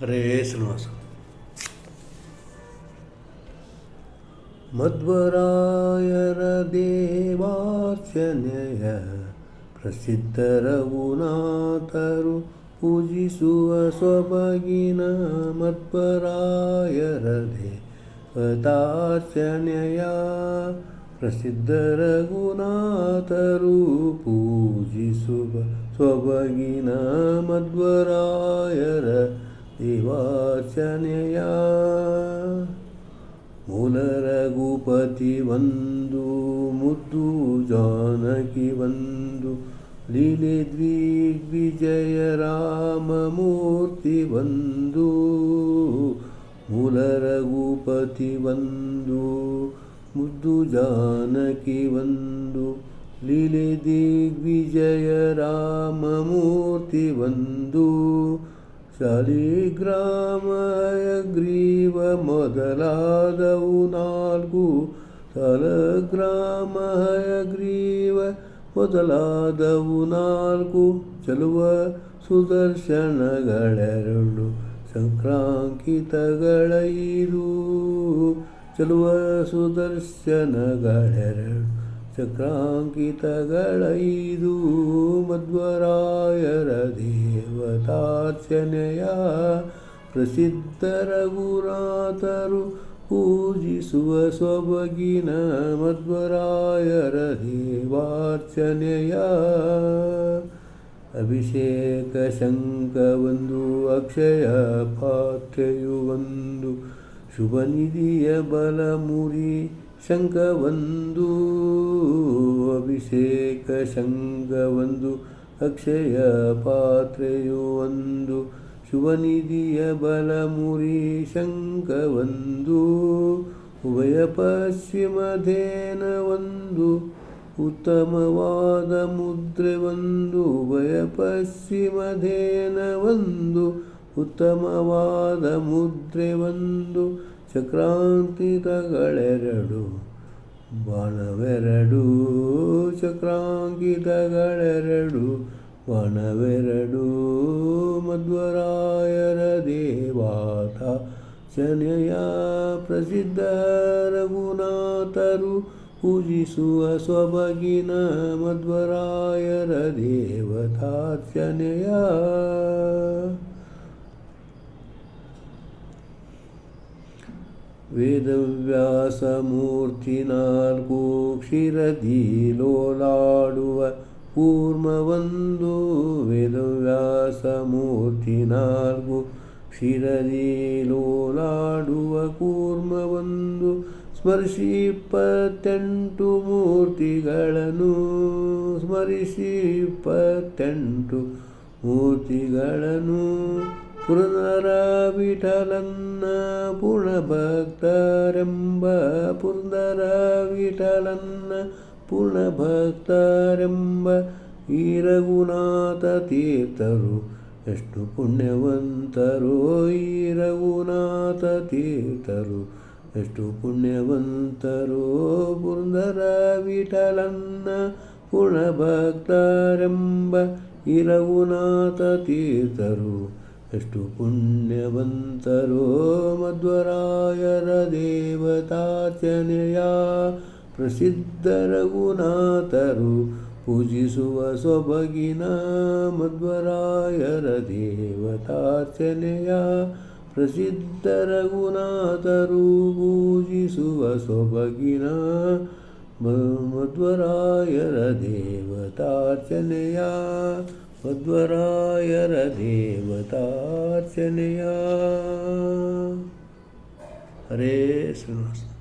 ಹರೇ ಶ್ರೀನಿವಾಸ ಮಧ್ವರಾಯರ ದೇವಾರ್ಚನೆಯ ಪ್ರಸಿದ್ಧ ರಘುನಾಥರು ಪೂಜಿಸುವ ಸೊಬಗಿನ ಮಧ್ವರಾಯರ ದೇವತಾರ್ಚನೆಯ ಪ್ರಸಿದ್ಧ ರಘುನಾಥರು ಪೂಜಿಸುವ ಸೊಬಗಿನ ಮಧ್ವರಾಯರ ದೇವಾರ್ಚನೆಯ ಮೂಲ ರಘುಪತಿ ಒಂದು ಮುದ್ದು ಜಾನಕಿ ಒಂದು ಲೀಲೆ ರಾಮ ಮೂರ್ತಿ ಒಂದು ಮೂಲ ರಘುಪತಿ ಒಂದು ಮುದ್ದು ಜಾನಕಿ ಒಂದು ಲೀಲೆ ದಿಗ್ವಿಜಯ ರಾಮ ಮೂರ್ತಿ ಒಂದು ಶಾಲಿಗ್ರಾಮಯ ಗ್ರೀವ ಮೊದಲಾದವು ನಾಲ್ಕು. ಸಲಗ್ರಾಮಯ ಗ್ರೀವ ಮೊದಲಾದವು ನಾಲ್ಕು. ಚಲುವ ಸುದರ್ಶನಗಳೆರಡು. ಸಂಕ್ರಾಂಕಿತಗಳೈದು ಚಲುವ ಸುದರ್ಶನಗಳೆರಡು. ಚಕ್ರಾಂಕಿತಗಳೈದು ಮಧ್ವರಾಯರ ದೇವತಾರ್ಚನೆಯ ಪ್ರಸಿದ್ಧ ರಘುನಾಥರು ಪೂಜಿಸುವ ಸೊಬಗಿನ ಮಧ್ವರಾಯರ ದೇವಾರ್ಚನೆಯ ಅಭಿಷೇಕ ಶಂಕ ಒಂದು ಅಕ್ಷಯ ಪಾತ್ರೆಯು ಒಂದು ಶುಭ ನಿಧಿಯ ಬಲ ಮುರಿ ಶಂಕ ಒಂದು ಅಭಿಷೇಕ ಶಂಖ ಒಂದು ಅಕ್ಷಯ ಪಾತ್ರೆಯು ಒಂದು ಶುಭನಿಧಿಯ ಬಲಮುರಿ ಶಂಖ ಒಂದು ಉಭಯ ಪಶ್ಚಿಮಧೇನ ಒಂದು, ಉತ್ತಮವಾದ ಮುದ್ರೆ ಒಂದು, ಉಭಯ ಪಶ್ಚಿಮಧೇನ ಒಂದು, ಉತ್ತಮವಾದ ಮುದ್ರೆ ಒಂದು ಚಕ್ರಾಂಕಿತಗಳೆರಡು ಬಾಣವೆರಡು ಚಕ್ರಾಂಕಿತಗಳೆರಡು ಬಾಣವೆರಡು ಮಧ್ವರಾಯರ ದೇವಾತ ಶನೆಯ ಪ್ರಸಿದ್ಧ ರಘುನಾಥರು ಪೂಜಿಸುವ ಸ್ವಬಗಿನ ಮಧ್ವರಾಯರ ದೇವತಾರ್ಚನೆಯ ವೇದವ್ಯಾಸಮೂರ್ತಿ ನಾಲ್ಕು ಕ್ಷೀರದಿ ಲೋಲಾಡುವ ಕೂರ್ಮವೊಂದು ವೇದವ್ಯಾಸಮೂರ್ತಿ ನಾಲ್ಕು ಕ್ಷೀರದಿ ಲೋಲಾಡುವ ಕೂರ್ಮವೊಂದು ಸ್ಮರಿಸಿ ಇಪ್ಪತ್ತೆಂಟು ಮೂರ್ತಿಗಳನ್ನು ಸ್ಮರಿಸಿ ಇಪ್ಪತ್ತೆಂಟು ಮೂರ್ತಿಗಳನ್ನು ಪುರಂದರ ವಿಠಲನ್ನ ಪೂರ್ಣಭಕ್ತರೆಂಬ ಪುರಂದರ ವಿಠಲನ್ನ ಪೂರ್ಣಭಕ್ತರೆಂಬ ಈ ರಘುನಾಥ ತೀರ್ಥರು ಎಷ್ಟು ಪುಣ್ಯವಂತರು ಈ ರಘುನಾಥ ತೀರ್ಥರು ಎಷ್ಟು ಪುಣ್ಯವಂತರು ಪುರಂದರ ವಿಠಲನ್ನ ಪೂರ್ಣಭಕ್ತರೆಂಬ ಈ ರಘುನಾಥ ತೀರ್ಥರು ಎಷ್ಟು ಪುಣ್ಯವಂತರೋ ಮಧ್ವರಾಯರ ದೇವತಾರ್ಚನೆಯ ಪ್ರಸಿದ್ಧ ರಘುನಾಥರು ಪೂಜಿಸುವ ಸೊಬಗಿನ ಮಧ್ವರಾಯರ ದೇವತಾರ್ಚನೆಯ ಪ್ರಸಿದ್ಧ ರಘುನಾಥರು ಪೂಜಿಸುವ ಸೊಬಗಿನ ಮಧ್ವರಾಯರ ದೇವತಾರ್ಚನೆಯ ಮಧ್ವರಾಯರ ದೇವತಾರ್ಚನೆಯ ಹರೇ ಶ್ರೀನಿವಾಸ